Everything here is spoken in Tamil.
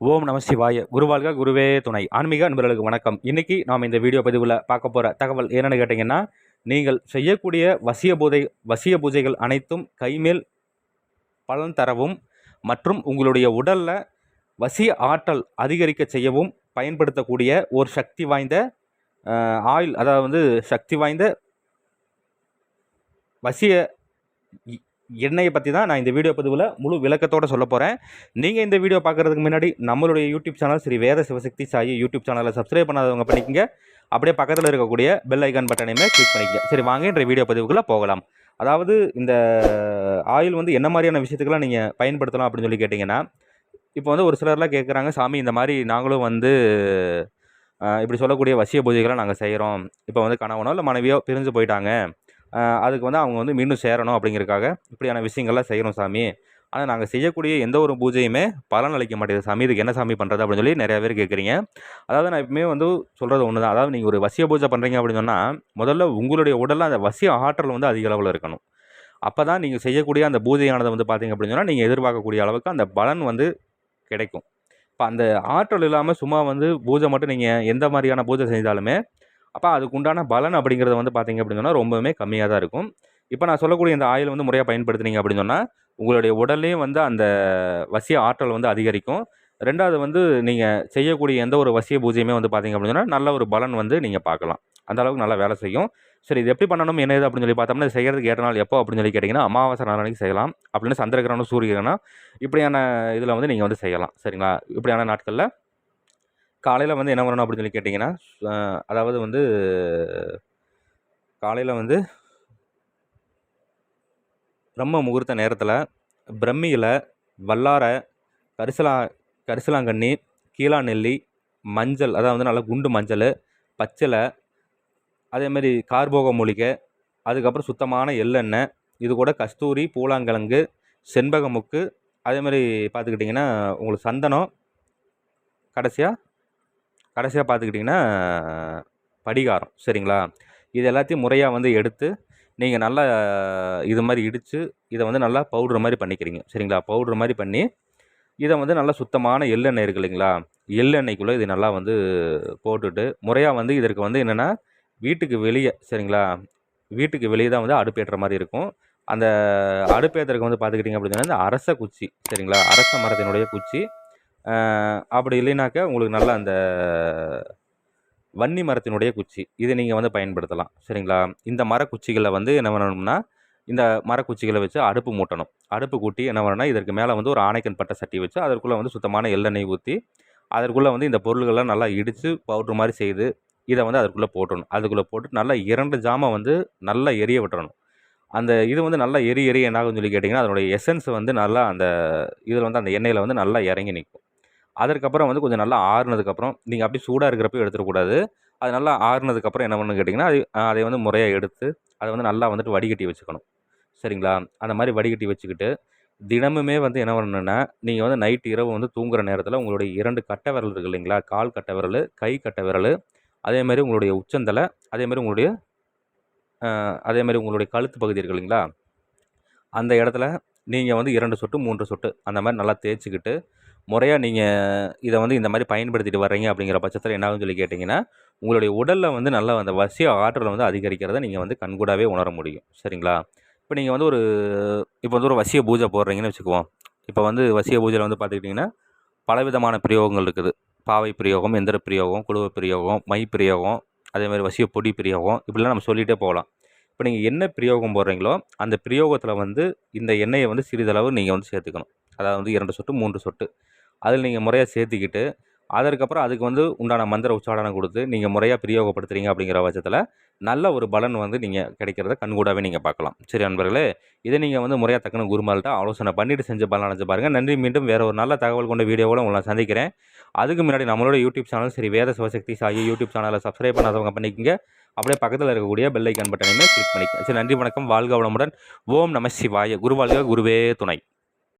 ஓம் நம சிவாய. குருவாழ்க குருவே துணை. ஆன்மீக அன்பர்களுக்கு வணக்கம். இன்னைக்கு நாம் இந்த வீடியோ பதிவில் பார்க்க போகிற தகவல் என்னென்னு கேட்டிங்கன்னா நீங்கள் செய்யக்கூடிய வசிய பூஜை வசிய பூஜைகள் அனைத்தும் கைமேல் பலன் தரவும் மற்றும் உங்களுடைய உடலில் வசிய ஆற்றல் அதிகரிக்க செய்யவும் பயன்படுத்தக்கூடிய ஒரு சக்தி வாய்ந்த ஆயில் அதாவது வந்து சக்தி வாய்ந்த வசிய எண்ணெயை பற்றி தான் நான் இந்த வீடியோ பதிவில் முழு விளக்கத்தோடு சொல்ல போகிறேன் நீங்கள் இந்த வீடியோ பார்க்குறதுக்கு முன்னாடி நம்மளுடைய YouTube channel Sri Veda Sivasakthi Sai YouTube சேனலை சப்ஸ்கிரைப் பண்ணாதவங்க பண்ணிக்கங்க. அப்படியே பக்கத்தில் இருக்கக்கூடிய பெல் ஐக்கான் பட்டனையுமே கிளிக் பண்ணிக்கங்க. சரி வாங்க இன்றைய வீடியோ பதிவுக்குள்ளே போகலாம். அதாவது இந்த ஆயில் வந்து என்ன மாதிரியான விஷயத்துக்கெல்லாம் நீங்கள் பயன்படுத்தலாம் அப்படின்னு சொல்லி கேட்டிங்கன்னா இப்போ வந்து ஒரு சிலர்லாம் கேட்குறாங்க சாமி இந்த மாதிரி நாங்களும் வந்து இப்படி சொல்லக்கூடிய வசிய பூஜைகளை நாங்கள் செய்கிறோம் இப்போ வந்து கணவனோ இல்லை மனைவியோ பிரிஞ்சு போயிட்டாங்க. அதுக்கு வந்து அவங்க வந்து மீண்டும் சேரணும் அப்படிங்கிறதுக்காக இப்படியான விஷயங்கள்லாம் செய்கிறோம் சாமி. ஆனால் நாங்கள் செய்யக்கூடிய எந்த ஒரு பூஜையுமே பலன் அளிக்க மாட்டேங்குது சாமி. இதுக்கு என்ன சாமி பண்ணுறது அப்படின்னு சொல்லி நிறையா பேர் கேட்குறீங்க அதாவது நான் எப்பவுமே வந்து சொல்கிறது ஒன்று தான் அதாவது நீங்கள் ஒரு வசிய பூஜை பண்ணுறீங்க அப்படின்னு சொன்னால் முதல்ல உங்களுடைய உடலில் அந்த வசிய ஆற்றல் வந்து அதிக அளவில் இருக்கணும். அப்போ தான் நீங்கள் செய்யக்கூடிய அந்த பூஜையானது வந்து பார்த்தீங்க அப்படின்னு சொன்னால் நீங்கள் எதிர்பார்க்கக்கூடிய அளவுக்கு அந்த பலன் வந்து கிடைக்கும். இப்போ அந்த ஆற்றல் இல்லாமல் சும்மா வந்து பூஜை மட்டும் நீங்கள் எந்த மாதிரியான பூஜை செஞ்சாலுமே அப்போ அதுக்கு உண்டான பலன் அப்படிங்கிறத வந்து பார்த்தீங்க அப்படின்னு சொன்னால் ரொம்பவுமே கம்மியாக தான் இருக்கும். இப்போ நான் சொல்லக்கூடிய இந்த ஆயில் வந்து முறையாக பயன்படுத்துனீங்க அப்படின்னு சொன்னால் உங்களுடைய உடல்லையும் வந்து அந்த வசிய ஆற்றல் வந்து அதிகரிக்கும். ரெண்டாவது வந்து நீங்கள் செய்யக்கூடிய எந்த ஒரு வசிய பூஜையுமே வந்து பார்த்தீங்க அப்படின்னு சொன்னால் நல்ல ஒரு பலன் வந்து நீங்கள் பார்க்கலாம் அந்த அளவுக்கு நல்லா வேலை செய்யும். சரி இது எப்படி பண்ணணும் என்ன இது அப்படின்னு சொல்லி பார்த்தோம்னா செய்கிறதுக்கு ஏற்ற நாள் எப்போ அப்படின்னு சொல்லி கேட்டிங்கன்னா அமாவாசை நாளைக்கு செய்யலாம். அப்படின்னு சந்திரகிரகணம் சூரியகிரகணம் இப்படியான இதில் வந்து நீங்கள் வந்து செய்யலாம். சரிங்களா? இப்படியான நாட்களில் காலையில் வந்து என்ன பண்ணணும் அப்படின்னு சொல்லி கேட்டிங்கன்னா அதாவது வந்து காலையில் வந்து பிரம்ம முகூர்த்த நேரத்தில் பிரம்மியில் வல்லாரை கரிசலா கரிசலாங்கண்ணி கீழா நெல்லி மஞ்சள் அதாவது வந்து நல்லா குண்டு மஞ்சள் பச்சிலை அதேமாரி கார்போக மூலிகை அதுக்கப்புறம் சுத்தமான எள்ளெண்ணெய் இது கூட கஸ்தூரி பூலாங்கிழங்கு செண்பக முக்கு அதேமாதிரி பார்த்துக்கிட்டிங்கன்னா உங்களுக்கு சந்தனம் கடைசியாக கடைசியாக பார்த்துக்கிட்டிங்கன்னா படிகாரம். சரிங்களா? இது எல்லாத்தையும் முறையாக வந்து எடுத்து நீங்கள் நல்லா இது மாதிரி இடித்து இதை வந்து நல்லா பவுட்ரு மாதிரி பண்ணிக்கிறீங்க. சரிங்களா? பவுட்ரு மாதிரி பண்ணி இதை வந்து நல்லா சுத்தமான எள்ளெண்ணெய் இருக்கு இல்லைங்களா? எள்ளெண்ணெய்க்குள்ளே இது நல்லா வந்து போட்டுட்டு முறையாக வந்து இதற்கு வந்து என்னென்னா வீட்டுக்கு வெளியே சரிங்களா? வீட்டுக்கு வெளியே தான் வந்து அடுப்பேற்ற மாதிரி இருக்கும். அந்த அடுப்பேற்றுறதுக்கு வந்து பார்த்துக்கிட்டிங்க அப்படின்னா இந்த அரச குச்சி சரிங்களா? அரச மரத்தினுடைய குச்சி அப்படி இல்லைனாக்கா உங்களுக்கு நல்லா அந்த வன்னி மரத்தினுடைய குச்சி. இதை நீங்கள் வந்து பயன்படுத்தலாம். சரிங்களா? இந்த மரக்குச்சிகளை வந்து என்ன பண்ணணும்னா இந்த மரக்குச்சிகளை வச்சு அடுப்பு மூட்டணும். அடுப்பு கூட்டி என்ன பண்ணணும்னா இதற்கு மேலே வந்து ஒரு ஆணைக்கன் பட்டை சட்டி வச்சு அதற்குள்ளே வந்து சுத்தமான எள்ளெண்ணெய் ஊற்றி அதற்குள்ளே வந்து இந்த பொருள்கள்லாம் நல்லா இடித்து பவுட்ரு மாதிரி செய்து இதை வந்து அதுக்குள்ளே போட்டணும். அதுக்குள்ளே போட்டு நல்லா இரண்டு ஜாமை வந்து நல்லா எரிய விட்டுறணும். அந்த இது வந்து நல்லா எரி எரி என்னாகும் சொல்லி கேட்டிங்கன்னா அதனுடைய எசன்ஸ் வந்து நல்லா அந்த இதில் வந்து அந்த எண்ணெயில் வந்து நல்லா இறங்கி நிற்கும். அதற்கப்புறம் வந்து கொஞ்சம் நல்லா ஆறுனதுக்கப்புறம் நீங்கள் அப்படியே சூடாக இருக்கிறப்ப எடுத்துடக்கூடாது அது நல்லா ஆறுனதுக்கப்புறம் என்ன பண்ணணும்னு கேட்டிங்கன்னா அது அதை வந்து முறையாக எடுத்து அதை வந்து நல்லா வந்துட்டு வடிகட்டி வச்சுக்கணும். சரிங்களா? அந்த மாதிரி வடிகட்டி வச்சுக்கிட்டு தினமுமே வந்து என்ன பண்ணணுன்னா நீங்கள் வந்து நைட் இரவு வந்து தூங்குற நேரத்தில் உங்களுடைய இரண்டு கட்டை விரல் இருக்குது இல்லைங்களா? கால் கட்டை விரல் கை கட்டை விரல் அதேமாதிரி உங்களுடைய உச்சந்தலை அதேமாதிரி உங்களுடைய அதேமாதிரி உங்களுடைய கழுத்து பகுதி இருக்கு இல்லைங்களா? அந்த இடத்துல நீங்கள் வந்து இரண்டு சொட்டு மூன்று சொட்டு அந்த மாதிரி நல்லா தேய்ச்சிக்கிட்டு முறையாக நீங்கள் இதை வந்து இந்த மாதிரி பயன்படுத்திட்டு வர்றீங்க அப்படிங்கிற பட்சத்தில் என்னாகும் சொல்லி கேட்டிங்கன்னா உங்களுடைய உடலில் வந்து நல்லா அந்த வசிய ஆற்றலை வந்து அதிகரிக்கிறத நீங்கள் வந்து கண்கூடாவே உணர முடியும். சரிங்களா? இப்போ நீங்கள் வந்து ஒரு இப்போ வந்து ஒரு வசிய பூஜை போடுறீங்கன்னு வச்சுக்குவோம். இப்போ வந்து வசிய பூஜையில் வந்து பார்த்துக்கிட்டிங்கன்னா பலவிதமான பிரயோகங்கள் இருக்குது. பாவை பிரயோகம் எந்திர பிரயோகம் குழுவ பிரயோகம் மை பிரயோகம் அதேமாதிரி வசிய பொடி பிரயோகம் இப்படிலாம் நம்ம சொல்லிகிட்டே போகலாம். இப்போ நீங்கள் என்ன பிரயோகம் போடுறீங்களோ அந்த பிரயோகத்தில் வந்து இந்த எண்ணெயை வந்து சிறிதளவு நீங்கள் வந்து சேர்த்துக்கணும். அதாவது வந்து இரண்டு சொட்டு மூன்று சொட்டு. அதில் நீங்கள் முறையாக சேர்த்திக்கிட்டு அதற்கப்புறம் அதுக்கு வந்து உண்டான மந்திர உச்சாடனம் கொடுத்து நீங்கள் முறையாக பிரயோகப்படுத்துறீங்க அப்படிங்கிற பட்சத்தில் நல்ல ஒரு பலன் வந்து நீங்கள் கிடைக்கிறத கண்கூடாகவே நீங்கள் பார்க்கலாம். சரி நண்பர்களே இதை நீங்கள் வந்து முறையாக தக்கன குருமால்கிட்ட ஆலோசனை பண்ணிவிட்டு செஞ்சு பலன் அடைஞ்சு பாருங்கள் நன்றி மீண்டும் வேறு ஒரு நல்ல தகவல் கொண்ட வீடியோவோட உங்களை நான் சந்திக்கிறேன். அதுக்கு முன்னாடி நம்மளோட யூடியூப் சேனல் சரி வேத சிவசக்தி சாயி யூடியூப் சேனலை சப்ஸ்கிரைப் பண்ணாதவங்க பண்ணிக்கங்க. அப்படியே பக்கத்தில் இருக்கக்கூடிய பெல் ஐக்கான் பட்டனையுமே கிளிக் பண்ணிக்கோங்க. சரி நன்றி வணக்கம். வாழ்க வளமுடன். ஓம் நம சிவாய. குருவாழ்க குருவே துணை.